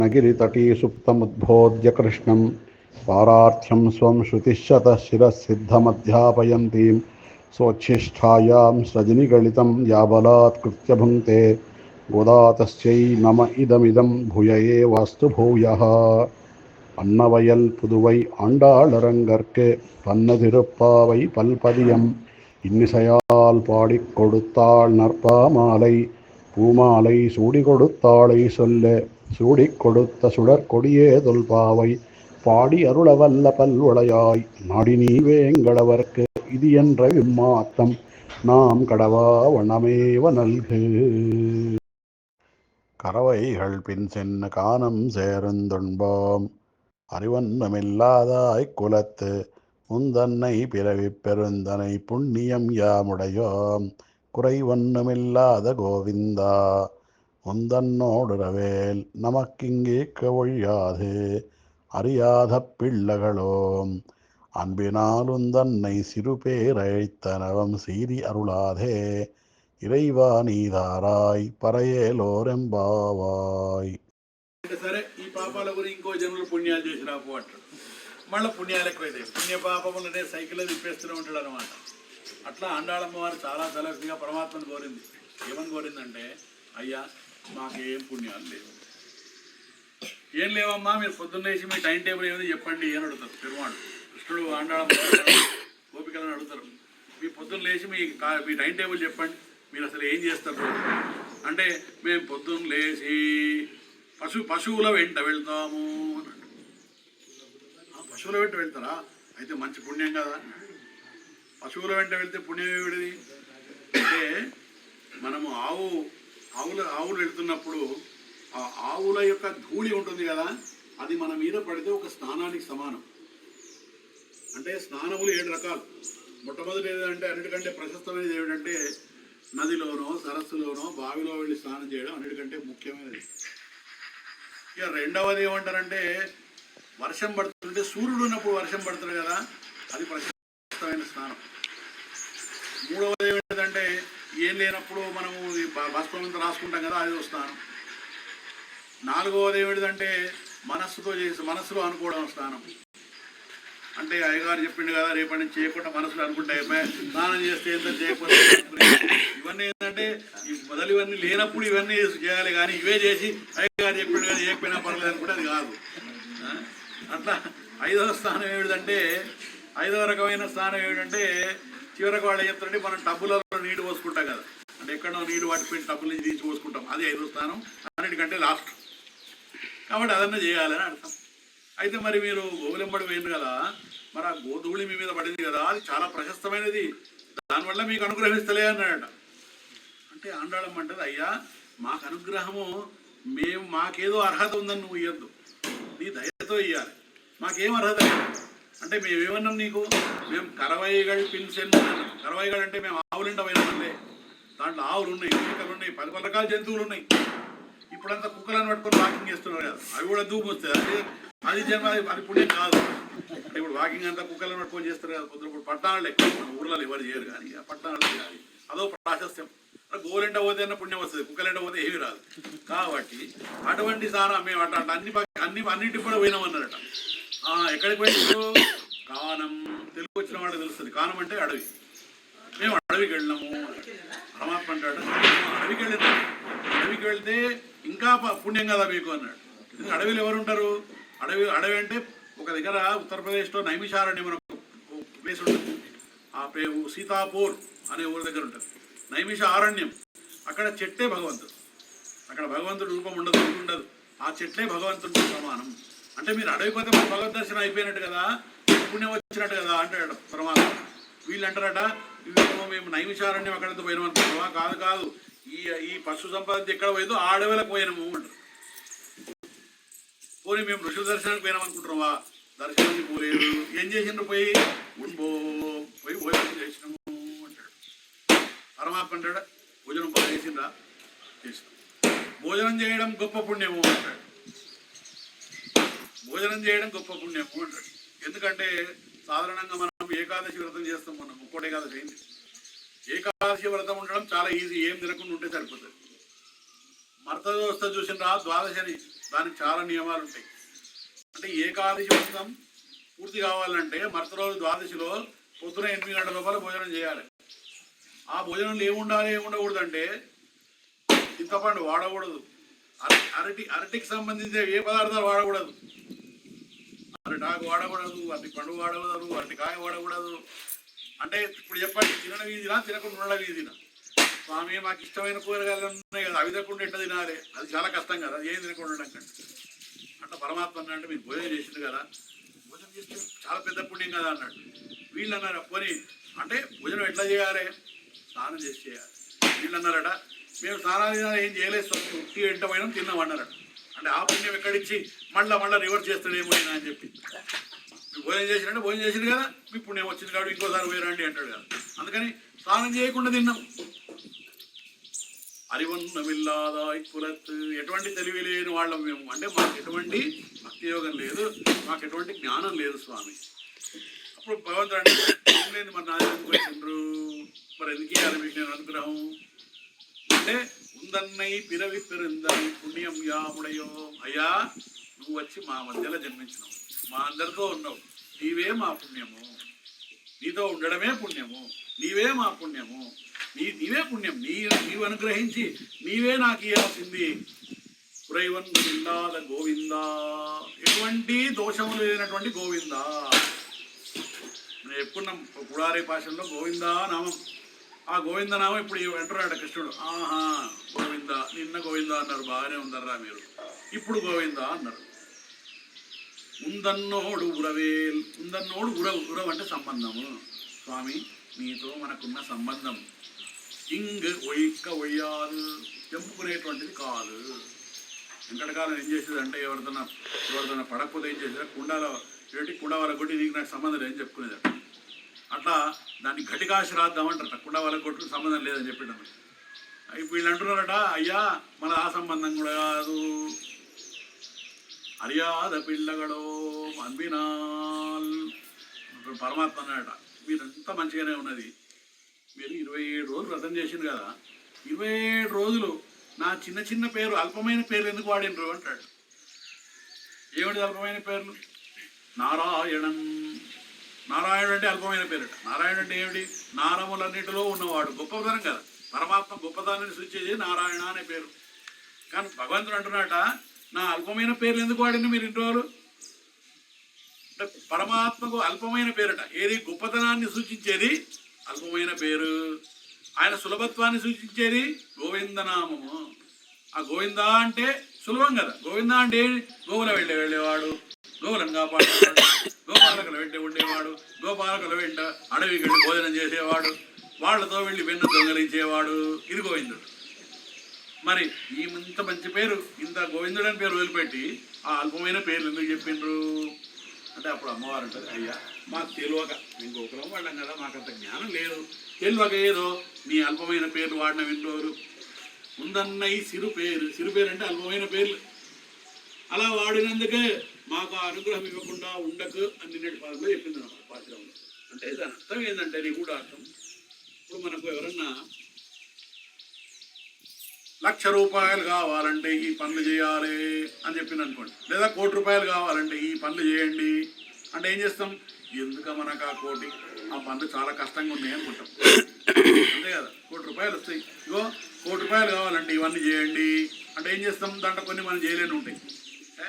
नगिरितटी सुप्तमुद्बोध्य कृष्णं पारार्थ्यं स्वं श्रुतिशतः शिरःसिद्धमध्यापयन्तीं स्वोच्छिष्ठायां सजनिगलितं याबलात्कृत्य भुङ्क्ते गोदातस्यै नम इदमिदं भूय एवास्तु भूयः அன்னவயல் புதுவை ஆண்டாளரங்கற்கு பன்னதிருப்பாவை பல்பதியம் இன்னிசையால் பாடிக் கொடுத்தாள் நற்பாமாலை பூமாலை சூடி கொடுத்தாளை சொல்ல சூடிக் கொடுத்த சுடர் கொடியே தொல்பாவை பாடி அருளவல்ல பல்வளையாய். நாடி நீ வேங்கடவர்க்கு இது என்ற விம்மாத்தம் நாம் கடவா வண்ணமேவ நல்கு. கறவைகள் பின் சென்ன காணம் சேருந்துண்பாம் அறிவன்னமில்லாதாய் குலத்து. முந்தன்னை பிறவி பெருந்தனை புண்ணியம் யாமுடையோம். குறைவன்னுமில்லாத கோவிந்தா. முந்தன்னோடுறவேல் நமக்கிங்கே ஒழியாது அறியாத பிள்ளகளோம் அன்பினாலுந்தன்னை சிறுபேரழைத்தனவம் சீரி அருளாதே இறைவா நீதாராய் பறையேலோரெம்பாவாய் అంటే సరే ఈ పాపాల గురించి ఇంకో జన్మలు పుణ్యాలు చేసి రాపు అంటాడు మళ్ళీ పుణ్యాలు ఎక్కువైతే పుణ్య పాపములనే సైకిల్ తిప్పేస్తూనే ఉంటాడు అనమాట అట్లా అండాళమ్మ వారు చాలా తలసిగా పరమాత్మను కోరింది ఏమని కోరిందంటే అయ్యా మాకేం పుణ్యాలు లేవు. ఏం లేవమ్మా మీరు పొద్దున్నేసి మీ టైం టేబుల్ ఏమిటి చెప్పండి అని అడుగుతారు. పెరుమాడు కృష్ణుడు ఆండాళమ్మ గోపికలను అడుగుతారు. మీ పొద్దున్న లేచి మీ మీ టైం టేబుల్ చెప్పండి. మీరు అసలు ఏం చేస్తారు? అంటే మేము పొద్దున్న లేచి పశు పశువుల వెంట వెళ్తాము అన్నాడు. పశువుల వెంట వెళ్తారా? అయితే మంచి పుణ్యం కదా పశువుల వెంట వెళ్తే పుణ్యం ఏమిటిది? అంటే మనము ఆవు ఆవుల ఆవులు వెళ్తున్నప్పుడు ఆ ఆవుల యొక్క ధూళి ఉంటుంది కదా అది మన మీద పడితే ఒక స్నానానికి సమానం. అంటే స్నానములు ఏడు రకాలు. మొట్టమొదటి ఏదంటే అన్నిటికంటే ప్రశస్తమైనది ఏమిటంటే నదిలోనో సరస్సులోనో బావిలో వెళ్ళి స్నానం చేయడం అన్నిటికంటే ముఖ్యమైనది. ఇక రెండవది ఏమంటారంటే వర్షం పడుతుంటే సూర్యుడు ఉన్నప్పుడు వర్షం పడుతుంది కదా అది ప్రశస్తమైన స్నానం. మూడవది ఏమిటంటే ఏం లేనప్పుడు మనము ఈ రాసుకుంటాం కదా అది వస్తాను. నాలుగవది ఏమిటిదంటే మనస్సుతో చేసి మనస్సులో అనుకోవడం స్నానం అంటే అయ్యగారు చెప్పిండు కదా రేపటి నుంచి చేయకుండా మనసులో అనుకుంటే స్నానం చేస్తే ఎంత చేయకపోతే ఇవన్నీ ఏంటంటే ఈ మొదలు ఇవన్నీ లేనప్పుడు ఇవన్నీ చేయాలి కానీ ఇవే చేసి అయ్యగారు చెప్పిండు కదా చేయకపోయినా పర్లేదు అనుకుంటే అది కాదు. అట్లా ఐదవ స్థానం ఏమిటంటే ఐదవ రకమైన స్థానం ఏమిటంటే చివరికి వాళ్ళు చెప్తారంటే మనం టబ్బులలో నీళ్ళు పోసుకుంటాం కదా. అంటే ఎక్కడో నీళ్ళు వాటిపోయిన టబ్బుల నుంచి తీసి పోసుకుంటాం. అది ఐదో స్థానం అన్నిటికంటే లాస్ట్ కాబట్టి అదన్నా చేయాలని అర్థం. అయితే మరి మీరు గోవులెంబడి పోయింది కదా మరి ఆ గోధూళి మీ మీద పడింది కదా అది చాలా ప్రశస్తమైనది. దానివల్ల మీకు అనుగ్రహిస్తలే అన్నాడట. అంటే ఆండాళం అంటది అయ్యా మాకు అనుగ్రహము మేము మాకేదో అర్హత ఉందని నువ్వు ఇవ్వద్దు నీ దయతో ఇవ్వాలి మాకేం అర్హత లేదు. అంటే మేము ఏమన్నాం నీకు? మేము కరవైగల్ పిన్సెన్ కరవైగల్ అంటే మేము ఆవులుంట పోయినామంటే దాంట్లో ఆవులు ఉన్నాయి మేకలు ఉన్నాయి పది పది రకాల జంతువులు ఉన్నాయి ఇప్పుడంతా కుక్కలను పట్టుకొని వాకింగ్ చేస్తున్నారు కదా. అవి కూడా దూపు వస్తాయి. అది అది జన్మ అది పుణ్యం కాదు. అంటే ఇప్పుడు వాకింగ్ అంతా కుక్కలను పట్టుకొని చేస్తారు కదా. కొందరు ఇప్పుడు పట్టణాలే మన ఊర్లలో ఎవరు చేయరు కానీ పట్టణాలు చేయాలి అదో ప్రాశస్త్యం. గోలెంట పోతే అన్న పుణ్యం వస్తుంది. కుక్కలెంట పోతే ఏమి రాదు. కాబట్టి అటువంటి సారా మేము అట్లా అన్ని అన్ని అన్నింటికి కూడా పోయినామన్నారట. ఎక్కడికి పోయినారు కానం. తెలుగు వచ్చిన వాళ్ళకి తెలుస్తుంది. కానం అంటే అడవి. మేము అడవికి వెళ్ళినాము పరమాత్మ అంటాడు అడవికి వెళ్ళినాము అడవికి వెళ్తే ఇంకా ప- పుణ్యం కదా మీకు అన్నాడు. అడవిలో ఎవరు ఉంటారు? అడవి అడవి అంటే ఒక దగ్గర ఉత్తరప్రదేశ్లో నైమిషారణ్యం అని ఒక ప్లేస్ ఉంటుంది. ఆ పేరు సీతాపూర్ అనే ఊరి దగ్గర ఉంటుంది. నైమిష ఆరణ్యం అక్కడ చెట్టే భగవంతుడు. అక్కడ భగవంతుడు రూపం ఉండదు ఉండదు. ఆ చెట్లే భగవంతుడితో సమానం అంటే మీరు అడవిపోతే మన భగవద్ దర్శనం అయిపోయినట్టు కదా పుణ్యం వచ్చినట్టు కదా అంటాడు పరమాత్మ. వీళ్ళు అంటారట మేము మేము నైమిషారణ్యం అక్కడంతా పోయినాం అనుకుంటున్నావా కాదు కాదు. ఈ ఈ పశు సంపద ఎక్కడ పోయిందో ఆ అడవిలకు పోయినాము అంటారు. పోనీ మేము ఋషుల దర్శనానికి పోయినాం అనుకుంటున్నావా? దర్శనానికి పోలేదు. ఏం చేసిండ్రు పోయి? ఉండిపో పోయి భోజనం చేసినాము అంటాడు. పరమాత్మ అంటాడు భోజనం బాగా చేసిండ్రా? చేసినాం. భోజనం చేయడం గొప్ప పుణ్యము అంటాడు. భోజనం చేయడం గొప్ప పుణ్యము అంటాడు. ఎందుకంటే సాధారణంగా మనం ఏకాదశి వ్రతం చేస్తాం మనం ముక్కోటి ఏకాదశి అయింది. ఏకాదశి వ్రతం ఉండడం చాలా ఈజీ ఏం తినకుండా ఉంటే సరిపోతుంది. మర్తదోస్త చూసినరా ద్వాదశని దానికి చాలా నియమాలు ఉంటాయి. అంటే ఏకాదశి వ్రతం పూర్తి కావాలంటే మర్త రోజు ద్వాదశిలో పొద్దున ఎనిమిది గంటల లోపల భోజనం చేయాలి. ఆ భోజనంలో ఏముండాలి ఏముండకూడదు అంటే చింతపండు వాడకూడదు. అరటి అరటి అరటికి సంబంధించిన ఏ పదార్థాలు వాడకూడదు. అరటాకు వాడకూడదు అరటి పండు వాడకూడదు అరటికాయ వాడకూడదు. అంటే ఇప్పుడు చెప్పండి తినడం వీధినా తినకుండా ఉండడం వీధినా? స్వామి మాకు ఇష్టమైన కూరగాయలు ఉన్నాయి కదా అవి తినకుండా ఎట్లా తినాలి? అది చాలా కష్టం కదా అది ఏం తినకుండా ఉండడం కంటే. అట్లా పరమాత్మ అంటే మీరు భోజనం చేసింది కదా భోజనం చేస్తే చాలా పెద్ద పుణ్యం కదా అన్నాడు. వీళ్ళు అన్నారు పోనీ అంటే భోజనం ఎట్లా చేయాలి? స్నానం చేసి చేయాలి. వీళ్ళు అన్నారట మేము స్నానాలు ఏం చేయలేదు స్వామి ఉట్టి వెంట పోయినాం తిన్నాం అన్నారట. అంటే ఆ పుణ్యం ఎక్కడిచ్చి మళ్ళీ మళ్ళీ రివర్స్ చేస్తాడేమో ఈయన అని చెప్పి. మీరు భోజనం చేసినంటే భోజనం చేసిండు కదా మీ పుణ్యం వచ్చింది కాబట్టి ఇంకోసారి పోయిరండి అంటాడు కదా. అందుకని స్నానం చేయకుండా తిన్నాం. అరివన్నమిల్లాదాయ్ కులత్ ఎటువంటి తెలివి లేని వాళ్ళం మేము. అంటే మాకు ఎటువంటి భక్తి యోగం లేదు మాకు ఎటువంటి జ్ఞానం లేదు స్వామి. అప్పుడు భగవంతుడు అంటే "ఏం లేదు మరి నా దగ్గరికి వచ్చిండ్రు? మరి ఎందుకు ఇవ్వాలి మీకు? నేను అనుగ్రహం అంటే ఉందన్నై పిరవి పెరుందని పుణ్యం యాముడయో. అయ్యా నువ్వు వచ్చి మా మధ్యలో జన్మించినావు. మా అందరితో ఉన్నావు. నీవే మా పుణ్యము. నీతో ఉండడమే పుణ్యము. నీవే మా పుణ్యము. నీ నీవే పుణ్యం. నీ నీవు అనుగ్రహించి నీవే నాకు ఇవ్వాల్సింది పురైవన్ ఇల్లాద గోవిందా. ఎటువంటి దోషము లేనటువంటి గోవిందా. మనం చెప్పుకున్నాం పుడారి భాషల్లో గోవిందా నామం. ఆ గోవిందనామ ఇప్పుడు వెంటరాడు కృష్ణుడు. ఆహా గోవింద నిన్న గోవింద అన్నారు. బాగానే ఉందర్రా మీరు. ఇప్పుడు గోవింద అన్నారు. ఉందన్నోడు ఉరవేల్ ఉందన్నోడు ఉర ఉరవ్ అంటే సంబంధము. స్వామి నీతో మనకున్న సంబంధం. ఇంగ్ ఒయిక్క ఒయ్యాలు తెంపుకునేటువంటిది కాదు వెంకటకాలం ఏం చేసేది అంటే ఎవరిదైనా ఎవరిదైనా పడకపోతే ఏం చేసేది? కుండాల ఏంటి కుండ వాళ్ళ కొట్టి నీకు నాకు సంబంధం లేదని చెప్పుకునేది అట్లా దాన్ని ఘటికాశ శ్రాద్ధం అంటారట కుండ వాళ్ళ కొట్టుకు సంబంధం లేదని చెప్పడం ఇప్పుడు వీళ్ళు అంటున్నారట అయ్యా మన ఆ సంబంధం కూడా కాదు. అరియాద పిల్లగడో అంబినాల్ పరమాత్మ అన్నాడట మీరంతా మంచిగానే ఉన్నది. మీరు ఇరవై ఏడు రోజులు వ్రతం చేసింది కదా. ఇరవై ఏడు రోజులు నా చిన్న చిన్న పేరు అల్పమైన పేర్లు ఎందుకు వాడినరు? అంటాడు. ఏమిటి అల్పమైన పేర్లు? నారాయణం. నారాయణుడు అంటే అల్పమైన పేరట. నారాయణుడు అంటే ఏమిటి? నారములన్నిటిలో ఉన్నవాడు. గొప్పతనం కదా. పరమాత్మ గొప్పతనాన్ని సూచించేది నారాయణ అనే పేరు. కానీ భగవంతుడు అంటున్నాట నా అల్పమైన పేర్లు ఎందుకు వాడింది మీరు ఇంటి వాళ్ళు? అంటే పరమాత్మకు అల్పమైన పేరట. ఏది? గొప్పతనాన్ని సూచించేది అల్పమైన పేరు. ఆయన సులభత్వాన్ని సూచించేది గోవిందనామము. ఆ గోవింద అంటే సులభం కదా. గోవింద అంటే గోవుల వెళ్ళే వెళ్ళేవాడు. గోవులను కాపాడేవాడు. గోపాలకుల వెంట ఉండేవాడు. గోపాలకుల వెంట అడవికి వెళ్ళి భోజనం చేసేవాడు. వాళ్ళతో వెళ్ళి వెన్ను దొంగలించేవాడు. ఇది గోవిందుడు. మరి ఈ ఇంత మంచి పేరు ఇంత గోవిందుడు అని పేరు వదిలిపెట్టి ఆ అల్పమైన పేర్లు ఎందుకు చెప్పిండ్రు? అంటే అప్పుడు అమ్మవారు అంటారు అయ్యా మాకు తెలియక మేము గోకులం వాళ్ళం కదా మాకు అంత జ్ఞానం లేదు. తెలియక ఏదో నీ అల్పమైన పేర్లు వాడిన వింటోరు. ఉందన్నై సిరు పేరు. సిరు పేరు అంటే అల్పమైన పేర్లు. అలా వాడినందుకే మాకు ఆ అనుగ్రహం ఇవ్వకుండా ఉండకు అని నిన్నటి చెప్పింది అన్నమాట పాత్రంలో అంటే దాని అర్థం ఏంటంటే నీ కూడా అర్థం. ఇప్పుడు మనకు ఎవరన్నా లక్ష రూపాయలు కావాలంటే ఈ పనులు చేయాలి అని చెప్పింది అనుకోండి లేదా కోటి రూపాయలు కావాలంటే ఈ పనులు చేయండి. అంటే ఏం చేస్తాం? ఎందుక మనకు ఆ కోటి? ఆ పనులు చాలా కష్టంగా ఉన్నాయి అనుకుంటాం. అంతే కదా? కోటి రూపాయలు వస్తాయి. ఇగో కోటి రూపాయలు కావాలంటే ఇవన్నీ చేయండి. అంటే ఏం చేస్తాం? దాంట్లో కొన్ని మనం చేయలేని ఉంటాయి.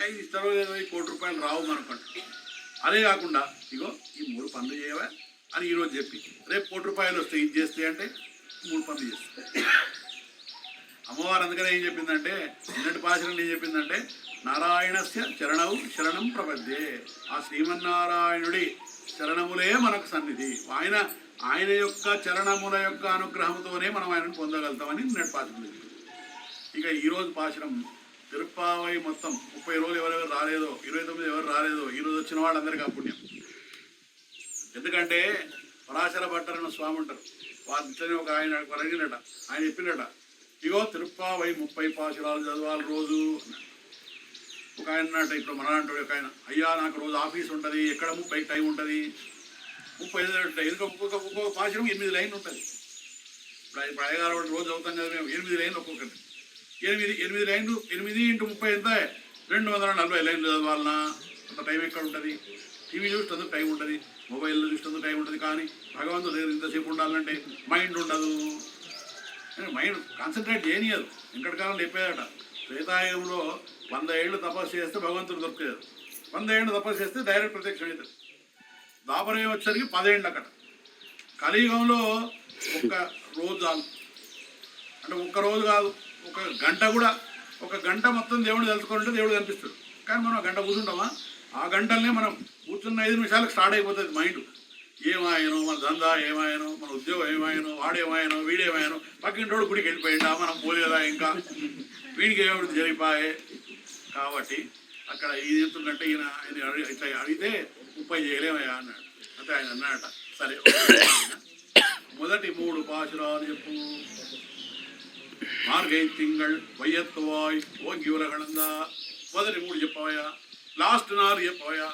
ఇది ఇస్తారో లేదో ఈ కోటి రూపాయలు రావు అనుకోండి అదే కాకుండా ఇగో ఈ మూడు పనులు చేయవా అని ఈరోజు చెప్పి రేపు కోటి రూపాయలు వస్తాయి ఇది చేస్తే అంటే మూడు పనులు చేస్తాయి అమ్మవారు అందుకనే ఏం చెప్పిందంటే నిన్నటి పాశనం ఏం చెప్పిందంటే నారాయణస్య చరణవు శరణం ప్రపద్యే. ఆ శ్రీమన్నారాయణుడి చరణములే మనకు సన్నిధి. ఆయన ఆయన యొక్క చరణముల యొక్క అనుగ్రహంతోనే మనం ఆయనను పొందగలుగుతామని నిన్నటి పాశనం ఇక ఈరోజు పాశనం తిరుప్పావై మొత్తం ముప్పై రోజులు ఎవరెవరు రాలేదో ఇరవై తొమ్మిది ఎవరు రాలేదో ఈరోజు వచ్చిన వాళ్ళందరికీ ఆ పుణ్యం. ఎందుకంటే పరాశర భట్టరన్న స్వామి ఉంటారు. వారి ఇట్లనే ఒక ఆయన అడిగినట ఆయన చెప్పినట ఇగో తిరుప్పావై ముప్పై పాశురాలు చదవాలి రోజు ఒక ఆయన అన్నట్టు ఇప్పుడు మన అంటాడు ఒక ఆయన అయ్యా నాకు రోజు ఆఫీస్ ఉంటుంది ఎక్కడ ముప్పై టైం ఉంటుంది? ముప్పై ఐదు ఉంటాయి. ఎందుకంటే ఒక్కొక్క ఒక్కొక్క పాశురం ఎనిమిది లైన్లు ఉంటుంది? ఇప్పుడు ఇప్పుడు అయ్యగారు ఒకటి రోజు చదువుతాం కదా మేము ఎనిమిది లైన్లు ఒక్కొక్కటి. ఎనిమిది ఎనిమిది లైన్లు ఎనిమిది ఇంటూ ముప్పై ఎంత? రెండు వందల నలభై లైన్లు చదవాలన్నా. అంత టైం ఎక్కడ ఉంటుంది? టీవీ చూసినందుకు టైం ఉంటుంది. మొబైల్లో చూసినందుకు టైం ఉంటుంది. కానీ భగవంతుడు దగ్గర ఇంతసేపు ఉండాలంటే మైండ్ ఉండదు. Mind concentrate చేయనియదు. వెంకటకాలం చెప్పేదట త్రేతాయుగంలో వంద ఏళ్ళు తపస్సు చేస్తే భగవంతుడు దొరికేది వంద ఏళ్ళు తపస్సు చేస్తే డైరెక్ట్ ప్రత్యక్షం అవుతుంది దాపరే వచ్చేసరికి పదేళ్ళు అక్కడ కలియుగంలో ఒక్క రోజు చాలు. అంటే ఒక్క రోజు కాదు. ఒక గంట కూడా ఒక గంట మొత్తం దేవుడు తెలుసుకుంటే దేవుడు కనిపిస్తాడు. కానీ మనం ఆ గంట కూర్చుంటామా? ఆ గంటలనే మనం కూర్చున్న ఐదు నిమిషాలకు స్టార్ట్ అయిపోతుంది మైండ్ ఏమాయనో మన దందా ఏమాయనో మన ఉద్యోగం ఏమాయనో వాడేమాయనో వీడేమాయనో పక్కింటోడు గుడికి వెళ్ళిపోయిందా మనం పోలేదా ఇంకా? వీడికి ఏమిటి జరిగిపోయే కాబట్టి అక్కడ ఇది చెప్తుందంటే ఈయన ఆయన ఇట్లా అడిగితే ముప్పై చేయలేమయ్యా అన్నాడు. అంటే ఆయన అన్నాడట సరే మొదటి మూడు పాశురాలు చెప్పు. మార్గై తింగళ్ వయ్యత్తువాయ్ ಹೋಗಿ ఉలగళంద మొదటి మూడు చెప్పవయ్యా లాస్ట్ నాలుగు చెప్పవయ్యా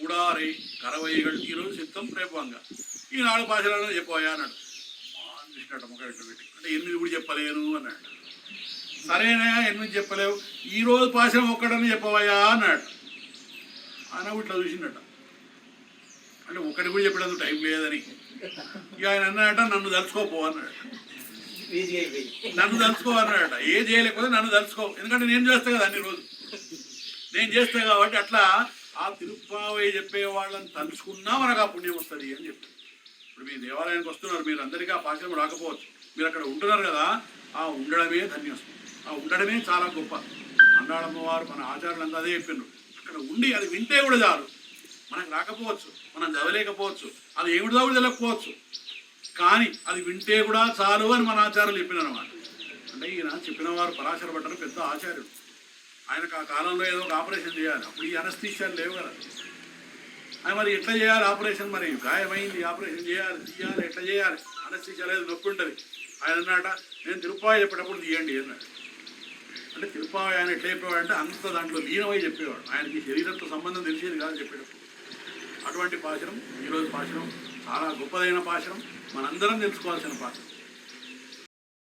ఉడారై కరవైகள் ఈరోజు సిద్ధం రేపంగా ఈ నాలుగు భాషలను చెప్పవయ్యా అన్నాడు అనిపించినట్టు ముఖం పెట్టి అంటే ఎనిమిది కూడా చెప్పలేను అన్నాడు సరేనా ఎనిమిది చెప్పలేవు ఈ రోజు పాశం ఒక్కడని చెప్పవయ్యా అన్నాడు ఆయన ఇట్లా చూసినట్ట అంటే ఒక్కటి కూడా చెప్పడానికి టైం లేదని ఇక ఆయన అన్నాడట నన్ను తలుచుకోపో అన్నాడు నన్ను తలుచుకో అన్నాడట ఏ చేయలేకపోతే నన్ను తలుచుకో. ఎందుకంటే నేను చేస్తా కదా అన్ని రోజు నేను చేస్తా కాబట్టి అట్లా ఆ తిరుప్పావయ్య చెప్పే వాళ్ళని తలుచుకున్నా మనకు ఆ పుణ్యం వస్తుంది అని చెప్పారు ఇప్పుడు మీ దేవాలయానికి వస్తున్నారు. మీరు అందరికీ ఆ పాశ్రమం రాకపోవచ్చు. మీరు అక్కడ ఉంటున్నారు కదా ఆ ఉండడమే ధన్యం ఆ ఉండడమే చాలా గొప్ప. అన్నాడమ్మ వారు మన ఆచార్యులంతా అదే చెప్పిండ్రు అక్కడ ఉండి అది వింటే కూడా చాలు. మనకు రాకపోవచ్చు. మనం చదవలేకపోవచ్చు. అది ఏమిటిదో కూడా తెలియకపోవచ్చు. కానీ అది వింటే కూడా చాలు అని మన ఆచార్యులు చెప్పినారు అంటే ఈయన చెప్పిన వారు పరాశర భట్టరు పెద్ద ఆచార్యుడు. ఆయనకు ఆ కాలంలో ఏదో ఒక ఆపరేషన్ చేయాలి. అప్పుడు ఈ అనస్థీషియాలు లేవు కదా. ఆయన మరి ఎట్లా చేయాలి ఆపరేషన్ మరి? గాయమైంది ఆపరేషన్ చేయాలి తీయాలి ఎట్లా చేయాలి? అనస్థీషియా లేదు నొప్పి ఉంటుంది. ఆయన అన్నాట నేను తిరుపాయి చెప్పేటప్పుడు తీయండి అన్నాడు. అంటే తిరుపాయి ఆయన ఎట్లా చెప్పేవాడు అంటే అంత దాంట్లో లీనమై చెప్పేవాడు. ఆయనకి శరీరంతో సంబంధం తెలిసేది కాదు చెప్పేటప్పుడు. అటువంటి పాశనం ఈరోజు పాశనం చాలా గొప్పదైన పాశనం మనందరం తెలుసుకోవాల్సిన పాశనం